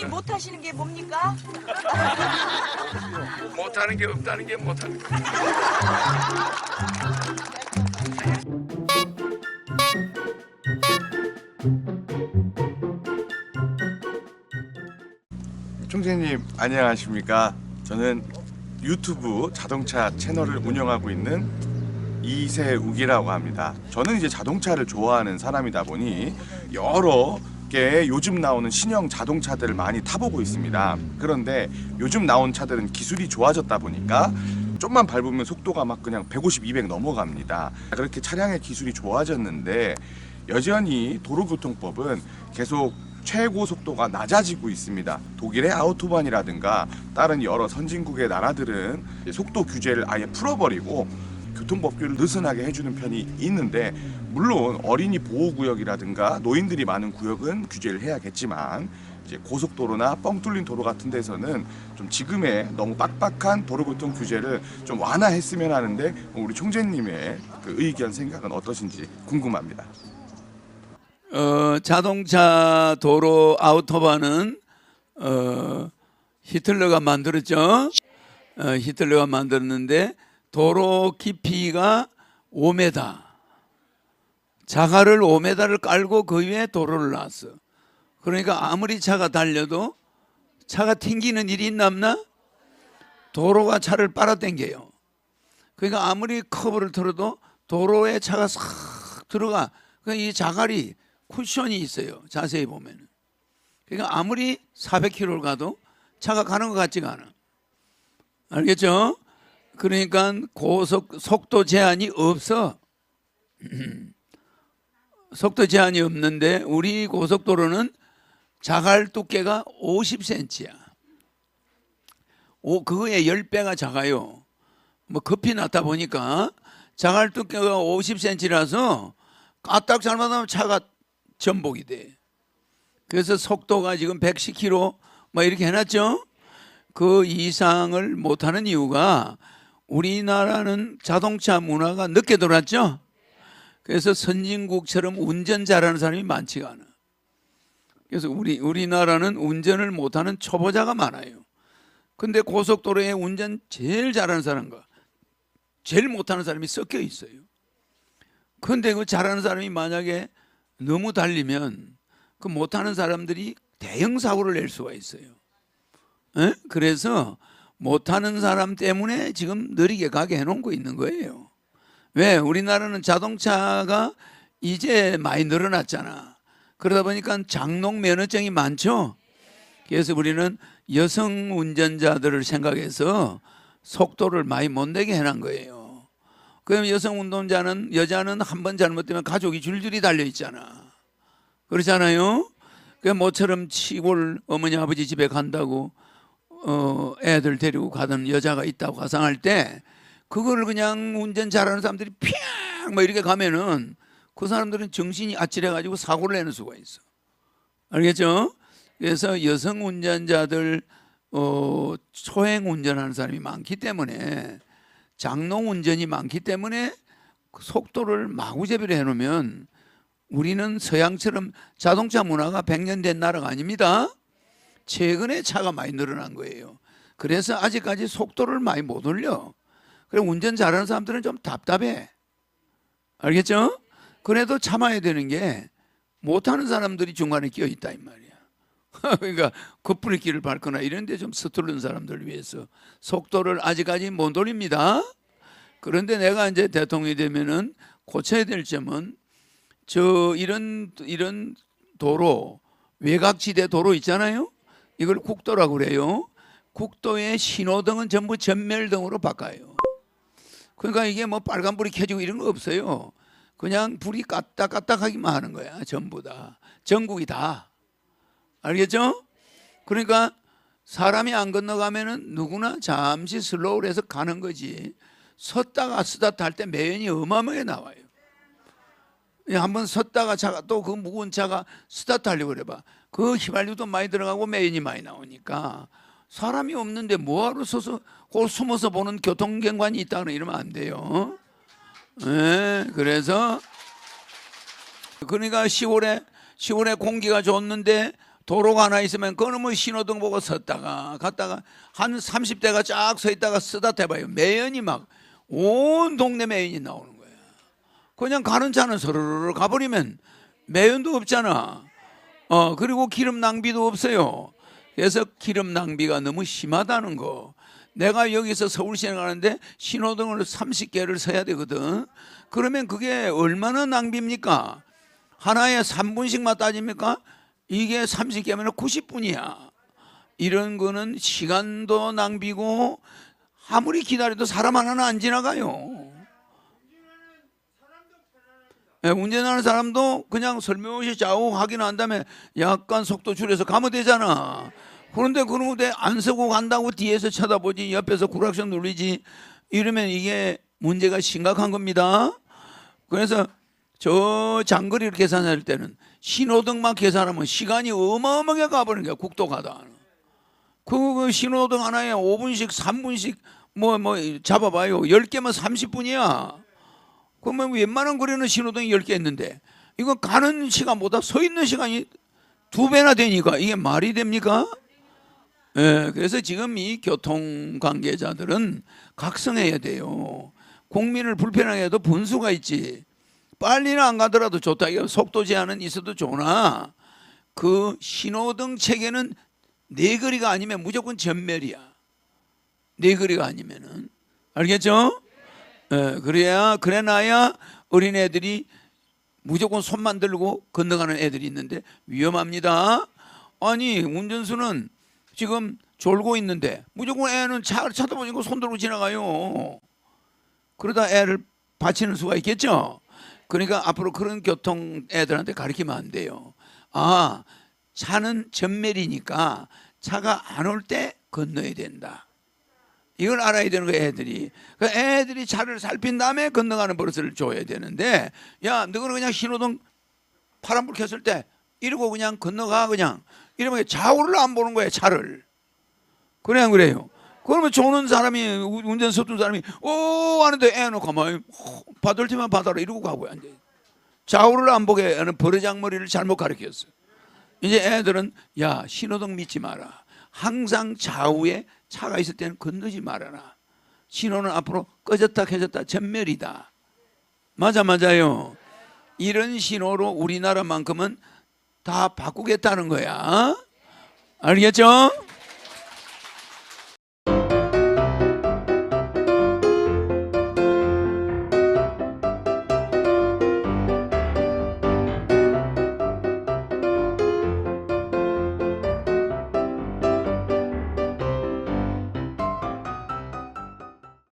총재님이 못하시는 게 뭡니까? 못하는 게 없다는 게 못하는 게. 총재님 안녕하십니까? 저는 유튜브 자동차 채널을 운영하고 있는 이세욱이라고 합니다. 저는 이제 자동차를 좋아하는 사람이다 보니 여러 개의 요즘 나오는 신형 자동차들을 많이 타보고 있습니다. 그런데 요즘 나온 차들은 기술이 좋아졌다 보니까 좀만 밟으면 속도가 막 그냥 150, 200 넘어갑니다. 그렇게 차량의 기술이 좋아졌는데 여전히 도로교통법은 계속 최고 속도가 낮아지고 있습니다. 독일의 아우토반이라든가 다른 여러 선진국의 나라들은 속도 규제를 아예 풀어버리고 교통법규를 느슨하게 해주는 편이 있는데 물론 어린이 보호구역이라든가 노인들이 많은 구역은 규제를 해야겠지만 이제 고속도로나 뻥 뚫린 도로 같은 데서는 좀 지금의 너무 빡빡한 도로교통 규제를 좀 완화했으면 하는데 우리 총재님의 그 의견 생각은 어떠신지 궁금합니다. 어, 자동차 도로 아우토반은 어, 히틀러가 만들었죠. 어, 히틀러가 만들었는데 도로 깊이가 5m. 자가를 5m를 깔고 그 위에 도로를 놨어. 그러니까 아무리 차가 달려도 차가 튕기는 일이 있나 없나? 도로가 차를 빨아당겨요. 그러니까 아무리 커브를 틀어도 도로에 차가 싹 들어가. 그러니까 이 자갈이 쿠션이 있어요. 자세히 보면. 그러니까 아무리 400km를 가도 차가 가는 것 같지가 않아. 알겠죠? 그러니까 고속 속도 제한이 없어. 속도 제한이 없는데 우리 고속도로는 자갈 두께가 50cm야. 오, 그거의 10배가 작아요. 뭐 급히 났다 보니까 자갈 두께가 50cm라서 까딱 잘못하면 차가 전복이 돼. 그래서 속도가 지금 110km 뭐 이렇게 해놨죠. 그 이상을 못하는 이유가 우리나라는 자동차 문화가 늦게 돌았죠. 그래서 선진국처럼 운전 잘하는 사람이 많지가 않아. 그래서 우리 우리나라는 운전을 못하는 초보자가 많아요. 근데 고속도로에 운전 제일 잘하는 사람과 제일 못하는 사람이 섞여 있어요. 근데 그 잘하는 사람이 만약에 너무 달리면 그 못하는 사람들이 대형 사고를 낼 수가 있어요. 에? 그래서 못하는 사람 때문에 지금 느리게 가게 해놓고 있는 거예요. 왜? 우리나라는 자동차가 이제 많이 늘어났잖아. 그러다 보니까 장롱 면허증이 많죠. 그래서 우리는 여성 운전자들을 생각해서 속도를 많이 못 내게 해놓은 거예요. 그럼 여성 운동자는 여자는 한 번 잘못되면 가족이 줄줄이 달려 있잖아. 그렇잖아요. 그 모처럼 시골 어머니 아버지 집에 간다고 어 애들 데리고 가던 여자가 있다고 가상할 때 그거를 그냥 운전 잘하는 사람들이 피앙뭐 이렇게 가면은 그 사람들은 정신이 아찔해 가지고 사고를 내는 수가 있어. 알겠죠? 그래서 여성 운전자들 어 초행 운전하는 사람이 많기 때문에 장롱 운전이 많기 때문에 그 속도를 마구제비로 해놓으면 우리는 서양처럼 자동차 문화가 100년 된 나라가 아닙니다. 최근에 차가 많이 늘어난 거예요. 그래서 아직까지 속도를 많이 못 올려. 그래 운전 잘하는 사람들은 좀 답답해. 알겠죠? 그래도 참아야 되는 게 못하는 사람들이 중간에 끼어 있다 이 말이야. 그러니까 급브레이크를 밟거나 이런 데 좀 서투른 사람들을 위해서 속도를 아직까지 못 올립니다. 그런데 내가 이제 대통령이 되면은 고쳐야 될 점은 저 이런 이런 도로 외곽지대 도로 있잖아요. 이걸 국도라고 그래요. 국도의 신호등은 전부 전멸등으로 바꿔요. 그러니까 이게 뭐 빨간 불이 켜지고 이런 거 없어요. 그냥 불이 까딱까딱하기만 하는 거야. 전부 다. 전국이 다. 알겠죠? 그러니까 사람이 안 건너가면은 누구나 잠시 슬로우를 해서 가는 거지. 섰다가 스타트 할때 매연이 어마어마하게 나와요. 예, 한번 섰다가 차가 또 그 무거운 차가 스타트 하려고 그래봐. 그 휘발유도 많이 들어가고 매연이 많이 나오니까 사람이 없는데 뭐하러 서서 그 숨어서 보는 교통경관이 있다는 이러면 안 돼요. 예, 그래서 그러니까 10월에 10월에 공기가 좋는데 도로가 하나 있으면 뭐 신호등 보고 섰다가 갔다가 한 30대가 쫙 서 있다가 쓰다 대 봐요. 매연이 막 온 동네 매연이 나오는 거야. 그냥 가는 차는 서르르 가버리면 매연도 없잖아. 어, 그리고 기름 낭비도 없어요. 그래서 기름 낭비가 너무 심하다는 거. 내가 여기서 서울시에 가는데 신호등을 30개를 서야 되거든. 그러면 그게 얼마나 낭비입니까? 하나에 3분씩만 따집니까? 이게 30개면 90분이야. 이런 거는 시간도 낭비고 아무리 기다려도 사람 하나는 안 지나가요. 예, 운전하는 사람도 그냥 설명없이 좌우 확인한 다음에 약간 속도 줄여서 가면 되잖아. 그런데 그런 데 안 서고 간다고 뒤에서 쳐다보지 옆에서 구락션 눌리지 이러면 이게 문제가 심각한 겁니다. 그래서 저 장거리를 계산할 때는 신호등만 계산하면 시간이 어마어마하게 가버리는 거야 국도 가다. 그 신호등 하나에 5분씩 3분씩 뭐뭐 잡아봐요. 10개면 30분이야. 그러면 웬만한 거리는 신호등이 10개 있는데 이거 가는 시간보다 서 있는 시간이 두 배나 되니까 이게 말이 됩니까? 예, 그래서 지금 이 교통 관계자들은 각성해야 돼요. 국민을 불편하게 해도 분수가 있지. 빨리는 안 가더라도 좋다. 속도 제한은 있어도 좋으나 그 신호등 체계는 네 거리가 아니면 무조건 전멸이야. 네 거리가 아니면은 알겠죠? 예, 그래야 그래놔야 어린애들이 무조건 손만 들고 건너가는 애들이 있는데 위험합니다. 아니 운전수는 지금 졸고 있는데 무조건 애는 차를 쳐다보니까 손 들고 지나가요. 그러다 애를 바치는 수가 있겠죠. 그러니까 앞으로 그런 교통 애들한테 가르치면 안 돼요. 아 차는 전멸이니까 차가 안 올 때 건너야 된다. 이걸 알아야 되는 거야 애들이. 그 애들이 차를 살핀 다음에 건너가는 버릇을 줘야 되는데 야 너는 그냥 신호등 파란불 켰을 때 이러고 그냥 건너가 그냥 이러면 좌우를 안 보는 거야 차를. 안 그래요? 그러면 조는 사람이 운전 서툰 사람이 오 하는데 애는 가만히 받을 테면 받아라 이러고 가고 앉아. 좌우를 안 보게 하는 버르장머리를 잘못 가르쳤어. 이제 애들은 야 신호등 믿지 마라. 항상 좌우에 차가 있을 때는 건너지 말아라. 신호는 앞으로 꺼졌다 켜졌다 전멸이다. 맞아 맞아요. 이런 신호로 우리나라만큼은 다 바꾸겠다는 거야. 알겠죠?